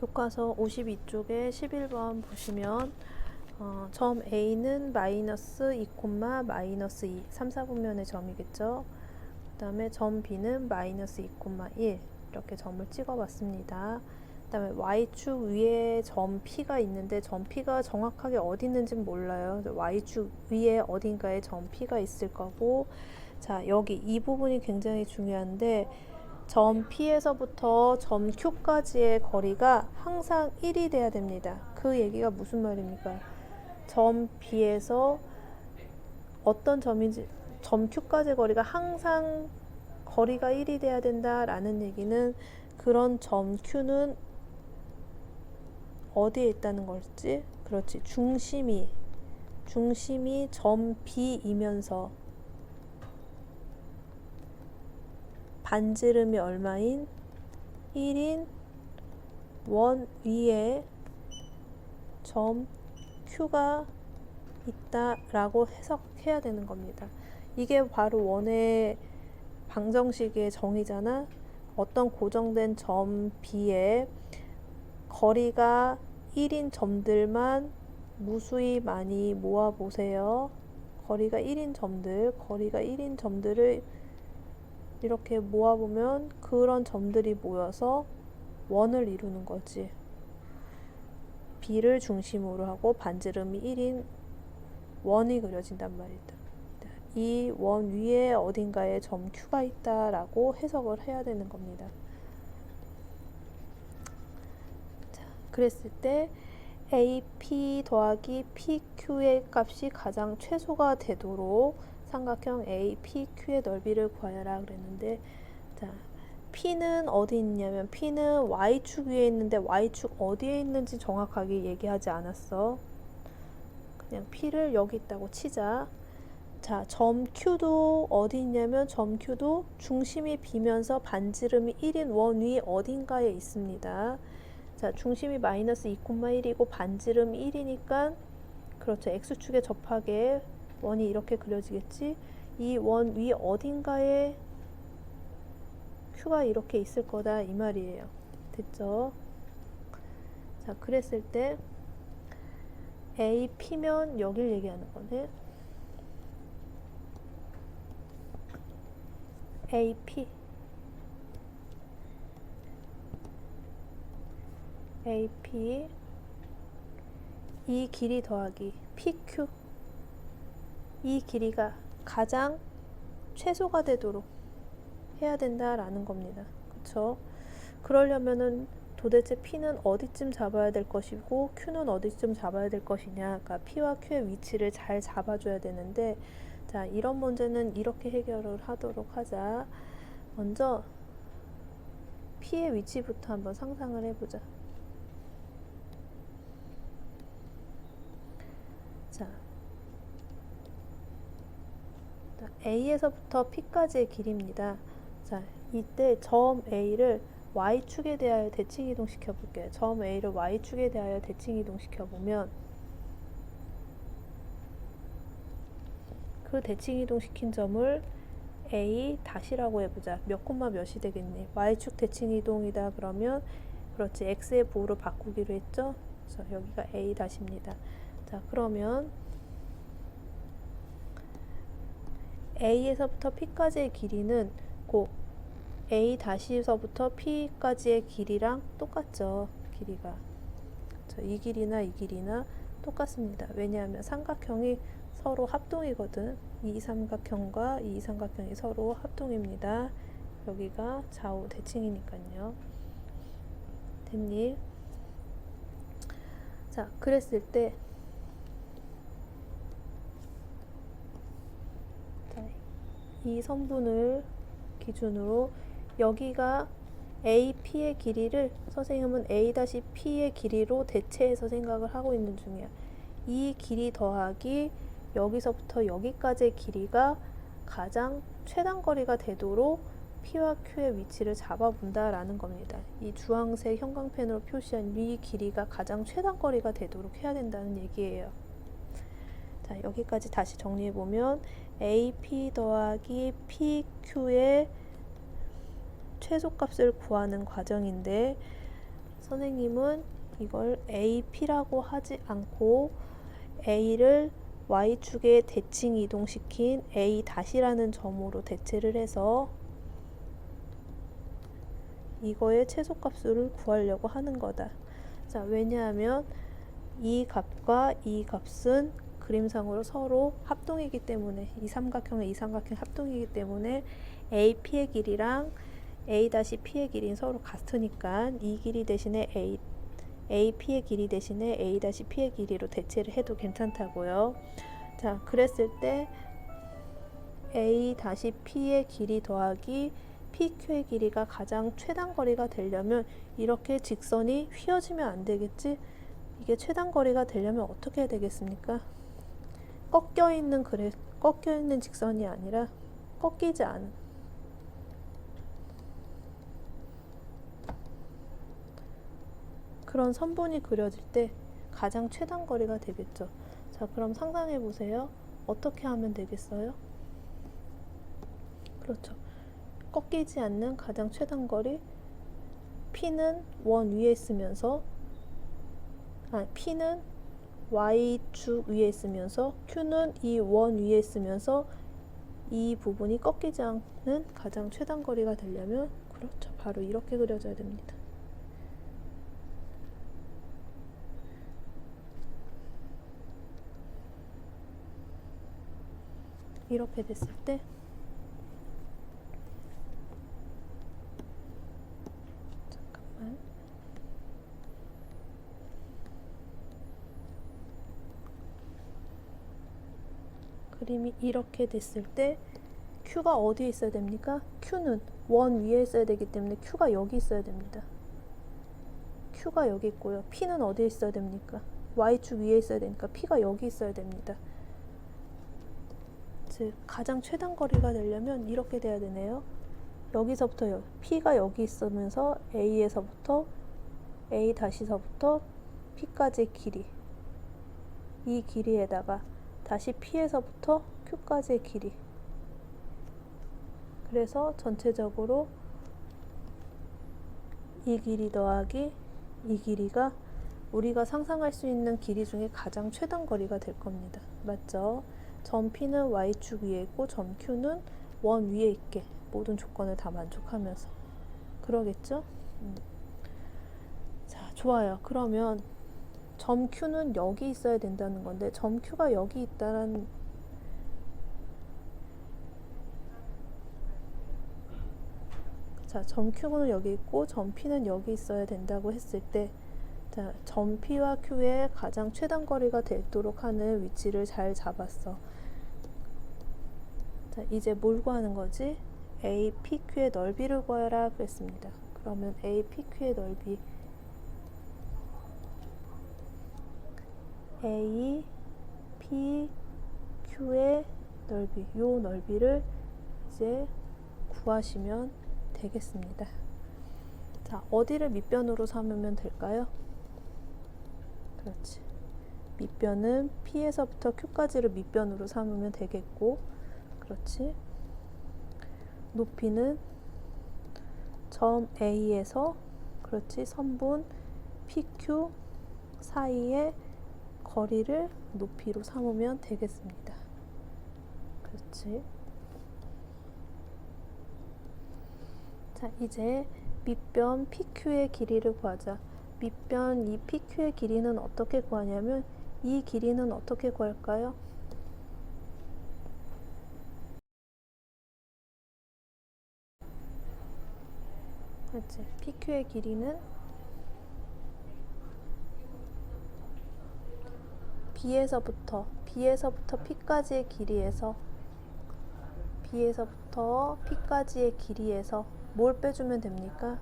교과서 52쪽에 11번 보시면 어, 점 A는 마이너스 2, 마이너스 2, 3, 4분면의 점이겠죠. 그 다음에 점 B는 마이너스 2, 1 이렇게 점을 찍어봤습니다. 그 다음에 Y축 위에 점 P가 있는데 점 P가 정확하게 어디 있는지는 몰라요. Y축 위에 어딘가에 점 P가 있을 거고 자 여기 이 부분이 굉장히 중요한데 점 P에서부터 점 Q까지의 거리가 항상 1이 돼야 됩니다. 그 얘기가 무슨 말입니까? 점 B에서 어떤 점인지 점 Q까지 거리가 항상 거리가 1이 돼야 된다라는 얘기는 그런 점 Q는 어디에 있다는 걸지? 그렇지. 중심이 중심이 점 B이면서 반지름이 얼마인 1인 원 위에 점 Q가 있다라고 해석해야 되는 겁니다. 이게 바로 원의 방정식의 정의잖아. 어떤 고정된 점 B에 거리가 1인 점들만 무수히 많이 모아 보세요. 거리가 1인 점들, 거리가 1인 점들을 이렇게 모아보면 그런 점들이 모여서 원을 이루는 거지. B를 중심으로 하고 반지름이 1인 원이 그려진단 말이다. 이 원 위에 어딘가에 점 Q가 있다라고 해석을 해야 되는 겁니다. 자, 그랬을 때 AP 더하기 PQ의 값이 가장 최소가 되도록 삼각형 APQ의 넓이를 구하여라 그랬는데 자 P는 어디 있냐면 P는 Y축 위에 있는데 Y축 어디에 있는지 정확하게 얘기하지 않았어. 그냥 P를 여기 있다고 치자. 자, 점 Q도 어디 있냐면 점 Q도 중심이 비면서 반지름이 1인 원 위 어딘가에 있습니다. 자, 중심이 마이너스 2,1이고 반지름이 1이니까 그렇죠. X축에 접하게 원이 이렇게 그려지겠지? 이 원 위 어딘가에 Q가 이렇게 있을 거다 이 말이에요. 됐죠? 자, 그랬을 때 A, P면 여길 얘기하는 거네. A, P A, P 이 길이 더하기 PQ 이 길이가 가장 최소가 되도록 해야 된다라는 겁니다. 그렇죠? 그러려면은 도대체 P는 어디쯤 잡아야 될 것이고 Q는 어디쯤 잡아야 될 것이냐. 그러니까 P와 Q의 위치를 잘 잡아줘야 되는데 자 이런 문제는 이렇게 해결을 하도록 하자. 먼저 P의 위치부터 한번 상상을 해보자. 자, A에서부터 P까지의 길이입니다. 자, 이때 점 A를 Y축에 대하여 대칭 이동시켜 볼게요. 점 A를 Y축에 대하여 대칭 이동시켜 보면 그 대칭 이동시킨 점을 A 다시라고 해보자. 몇 콤마 몇이 되겠니? Y축 대칭 이동이다 그러면 그렇지. X의 부호로 바꾸기로 했죠? 그래서 여기가 A 다시입니다. 자, 그러면 A에서부터 P까지의 길이는 곧 A 다시서부터 P까지의 길이랑 똑같죠. 길이가. 이 길이나 이 길이나 똑같습니다. 왜냐하면 삼각형이 서로 합동이거든. 이 삼각형과 이 삼각형이 서로 합동입니다. 여기가 좌우 대칭이니까요. 됐니? 자, 그랬을 때 자, 이 선분을 기준으로 여기가 AP의 길이를 선생님은 A-P의 길이로 대체해서 생각을 하고 있는 중이야. 이 길이 더하기 여기서부터 여기까지의 길이가 가장 최단 거리가 되도록 P와 Q의 위치를 잡아본다라는 겁니다. 이 주황색 형광펜으로 표시한 이 길이가 가장 최단 거리가 되도록 해야 된다는 얘기예요. 자, 여기까지 다시 정리해 보면 AP 더하기 PQ의 최소값을 구하는 과정인데 선생님은 이걸 AP라고 하지 않고 A를 Y축에 대칭 이동시킨 A 다시라는 점으로 대체를 해서 이거의 최소값수를 구하려고 하는 거다. 자, 왜냐하면 이 값과 이 값은 그림상으로 서로 합동이기 때문에 이 삼각형의 이 삼각형 합동이기 때문에 AP의 길이랑 A-P의 길이는 서로 같으니까 이 길이 대신에 A AP의 길이 대신에 A-P의 길이로 대체를 해도 괜찮다고요. 자, 그랬을 때 A-P의 길이 더하기 PQ의 길이가 가장 최단 거리가 되려면 이렇게 직선이 휘어지면 안 되겠지? 이게 최단 거리가 되려면 어떻게 해야 되겠습니까? 꺾여 있는 그래 꺾여 있는 직선이 아니라 꺾이지 않은 그런 선분이 그려질 때 가장 최단 거리가 되겠죠. 자, 그럼 상상해 보세요. 어떻게 하면 되겠어요? 그렇죠. 꺾이지 않는 가장 최단 거리 P는 원 위에 있으면서 아, P는 Y축 위에 있으면서 Q는 이 원 위에 있으면서 이 부분이 꺾이지 않는 가장 최단 거리가 되려면 그렇죠. 바로 이렇게 그려져야 됩니다. 이렇게 됐을 때 그림이 이렇게 됐을 때 Q가 어디에 있어야 됩니까? Q는 원 위에 있어야 되기 때문에 Q가 여기 있어야 됩니다. Q가 여기 있고요. P는 어디에 있어야 됩니까? Y축 위에 있어야 되니까 P가 여기 있어야 됩니다. 즉 가장 최단 거리가 되려면 이렇게 돼야 되네요. 여기서부터 여, P가 여기 있으면서 A에서부터 A 다시서부터 P까지의 길이 이 길이에다가 다시 P에서부터 Q까지의 길이 그래서 전체적으로 이 길이 더하기 이 길이가 우리가 상상할 수 있는 길이 중에 가장 최단 거리가 될 겁니다. 맞죠? 점 P는 Y축 위에 있고 점 Q는 원 위에 있게 모든 조건을 다 만족하면서 그러겠죠? 음. 자, 좋아요. 그러면 점 Q는 여기 있어야 된다는 건데 점 Q가 여기 있다는 자, 점 Q는 여기 있고 점 P는 여기 있어야 된다고 했을 때 자, 점 P와 Q의 가장 최단 거리가 되도록 하는 위치를 잘 잡았어. 자, 이제 뭘 구하는 거지? A, P, Q의 넓이를 구하라 그랬습니다. 그러면 A, P, Q의 넓이 A, P, Q의 넓이 요 넓이를 이제 구하시면 되겠습니다. 자, 어디를 밑변으로 삼으면 될까요? 그렇지. 밑변은 P에서부터 Q까지를 밑변으로 삼으면 되겠고, 그렇지. 높이는 점 A에서, 그렇지. 선분 PQ 사이의 거리를 높이로 삼으면 되겠습니다. 그렇지. 자, 이제 밑변 PQ의 길이를 구하자. 밑변 이 PQ의 길이는 어떻게 구하냐면 이 길이는 어떻게 구할까요? 그렇지. PQ의 길이는 B에서부터 B에서부터 P까지의 길이에서 B에서부터 P까지의 길이에서 뭘 빼주면 됩니까?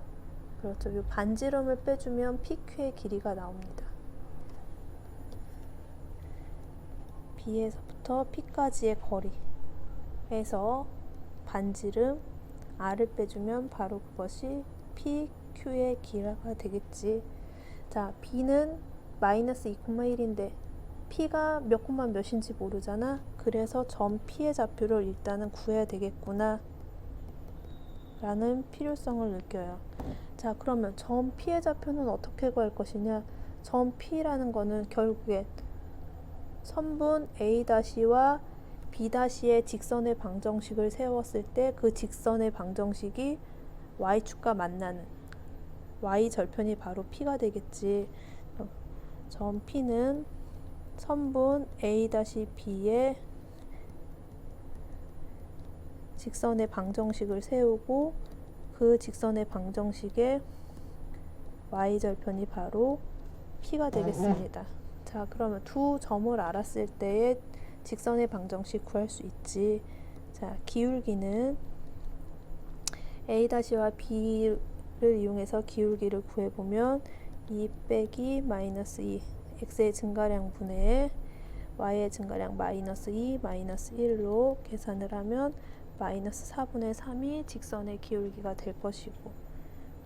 그렇죠. 이 반지름을 빼주면 PQ의 길이가 나옵니다. B에서부터 P까지의 거리에서 반지름 R을 빼주면 바로 그것이 PQ의 길이가 되겠지. 자, B는 마이너스 2,1인데 P가 몇 콤마 몇인지 모르잖아. 그래서 점 P의 좌표를 일단은 구해야 되겠구나. 라는 필요성을 느껴요. 자, 그러면 점 P의 좌표는 어떻게 구할 것이냐? 점 P라는 거는 결국에 선분 A-와 B-의 직선의 방정식을 세웠을 때 그 직선의 방정식이 Y축과 만나는 Y 절편이 바로 P가 되겠지. 어, 점 P는 선분 A-B의 직선의 방정식을 세우고 그 직선의 방정식의 y절편이 바로 p가 되겠습니다. 자, 그러면 두 점을 알았을 때의 직선의 방정식 구할 수 있지. 자, 기울기는 a-와 b를 이용해서 기울기를 구해보면 2 빼기 마이너스 2 x의 증가량 분의 y의 증가량 마이너스 2 마이너스 1로 계산을 하면 마이너스 4분의 3이 직선의 기울기가 될 것이고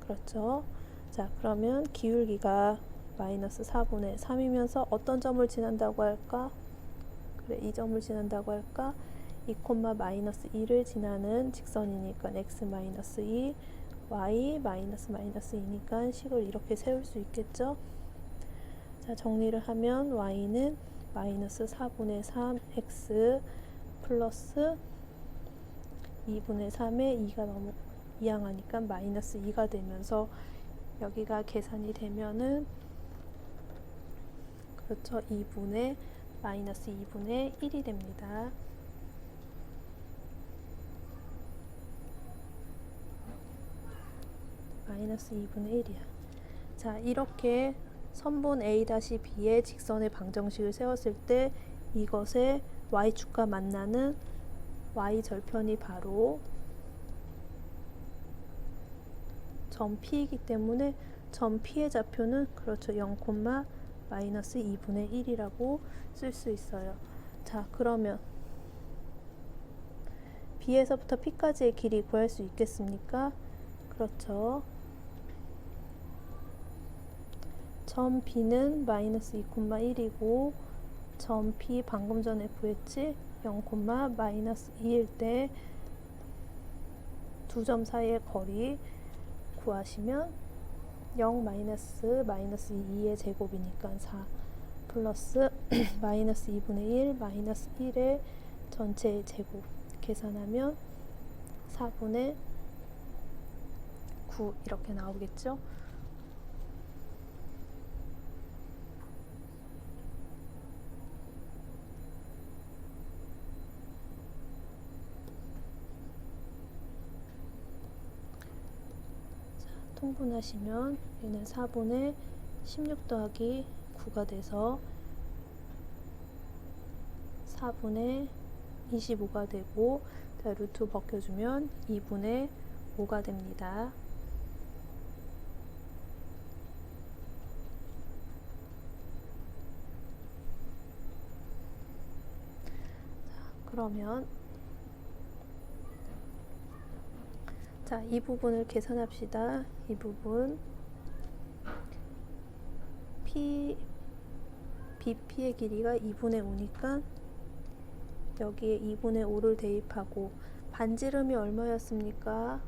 그렇죠? 자 그러면 기울기가 마이너스 4분의 3이면서 어떤 점을 지난다고 할까? 그래 이 점을 지난다고 할까? 2 마이너스 2를 지나는 직선이니까 x 마이너스 2 y 마이너스 마이너스 2니까 식을 이렇게 세울 수 있겠죠? 자 정리를 하면 y는 마이너스 4분의 3 x 플러스 2분의 3에 2가 너무 이항하니까 마이너스 2가 되면서 여기가 계산이 되면은 그렇죠 2분의 마이너스 2분의 1이 됩니다. 마이너스 2분의 1이야. 자 이렇게 선분 A-B의 직선의 방정식을 세웠을 때 이것의 y축과 만나는 y 절편이 바로 점 P이기 때문에 점 P의 좌표는 그렇죠 0, 마이너스 2분의 1이라고 쓸 수 있어요. 자 그러면 B에서부터 P까지의 길이 구할 수 있겠습니까? 그렇죠. 점 B는 마이너스 2,1이고 점 P 방금 전에 구했지? 0, 마이너스 2일 때 두 점 사이의 거리 구하시면 0 마이너스 마이너스 2의 제곱이니까 4 플러스 마이너스 2분의 1 마이너스 1의 전체의 제곱 계산하면 4분의 9 이렇게 나오겠죠? 통분하시면 얘는 4분의 16 더하기 9가 돼서 4분의 25가 되고 자, 루트 벗겨주면 2분의 5가 됩니다. 자, 그러면 자, 이 부분을 계산합시다. 이 부분 P BP의 길이가 2분의 5니까 여기에 2분의 5를 대입하고 반지름이 얼마였습니까?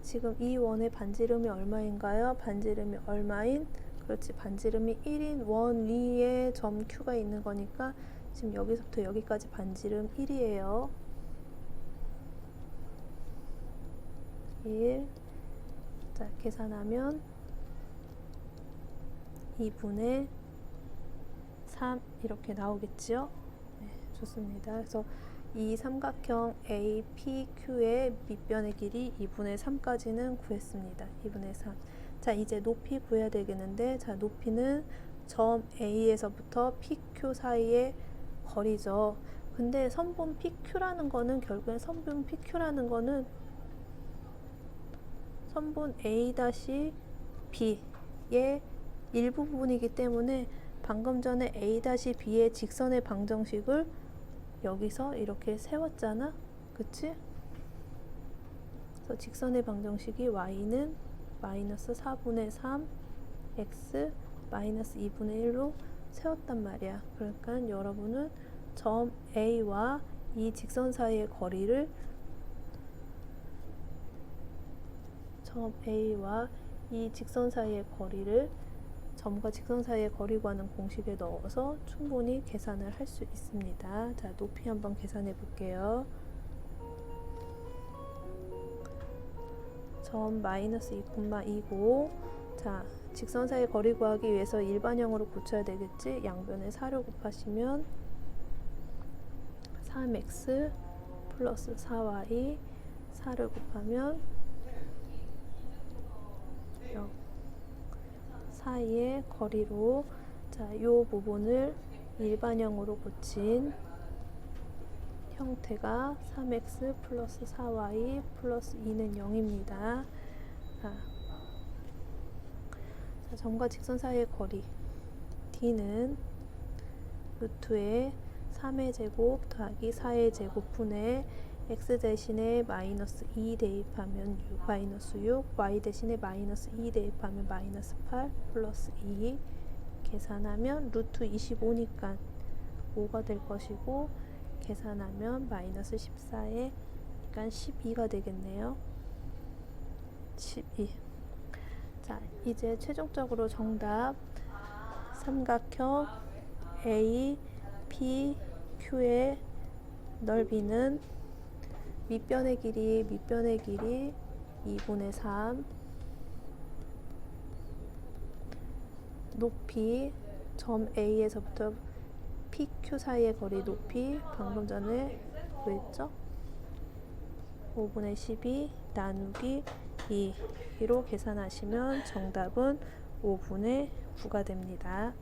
지금 이 원의 반지름이 얼마인가요? 반지름이 얼마인? 그렇지 반지름이 1인 원 위에 점 Q가 있는 거니까 지금 여기서부터 여기까지 반지름 1이에요. 1 자, 계산하면 2분의 3 이렇게 나오겠지요? 네, 좋습니다. 그래서 이 삼각형 APQ의 밑변의 길이 2분의 3까지는 구했습니다. 2분의 3. 자, 이제 높이 구해야 되겠는데, 자, 높이는 점 A에서부터 PQ 사이의 거리죠. 근데 선분 PQ라는 거는 결국엔 선분 PQ라는 거는 선분 A-B의 일부분이기 때문에 방금 전에 A-B의 직선의 방정식을 여기서 이렇게 세웠잖아. 그치? 그래서 직선의 방정식이 y는 마이너스 4분의 3 x 마이너스 2분의 1로 세웠단 말이야. 그러니까 여러분은 점 A와 이 직선 사이의 거리를 점 A와 이 직선 사이의 거리를 점과 직선 사이의 거리 구하는 공식에 넣어서 충분히 계산을 할 수 있습니다. 자, 높이 한번 계산해 볼게요. 점 마이너스 2,2고 자, 직선 사이의 거리 구하기 위해서 일반형으로 고쳐야 되겠지? 양변에 4를 곱하시면 3x 플러스 4y 4를 곱하면 0 사이의 거리로 자, 요 부분을 일반형으로 고친 형태가 3x 플러스 4y 플러스 2는 0입니다. 자, 자, 점과 직선 사이의 거리 d는 루트의 3의 제곱 더하기 4의 제곱분의 x 대신에 마이너스 2 대입하면 6, 마이너스 6, y 대신에 마이너스 2 대입하면 마이너스 8 플러스 2 계산하면 루트 25니까 5가 될 것이고 계산하면 마이너스 14에 그러니까 12가 되겠네요. 12. 자, 이제 최종적으로 정답 삼각형 A, P, Q의 넓이는 밑변의 길이, 밑변의 길이 2분의 3 높이 점 A에서부터 PQ 사이의 거리 높이 방금 전에 구했죠? 5분의 12 나누기 2로 계산하시면 정답은 5분의 9가 됩니다.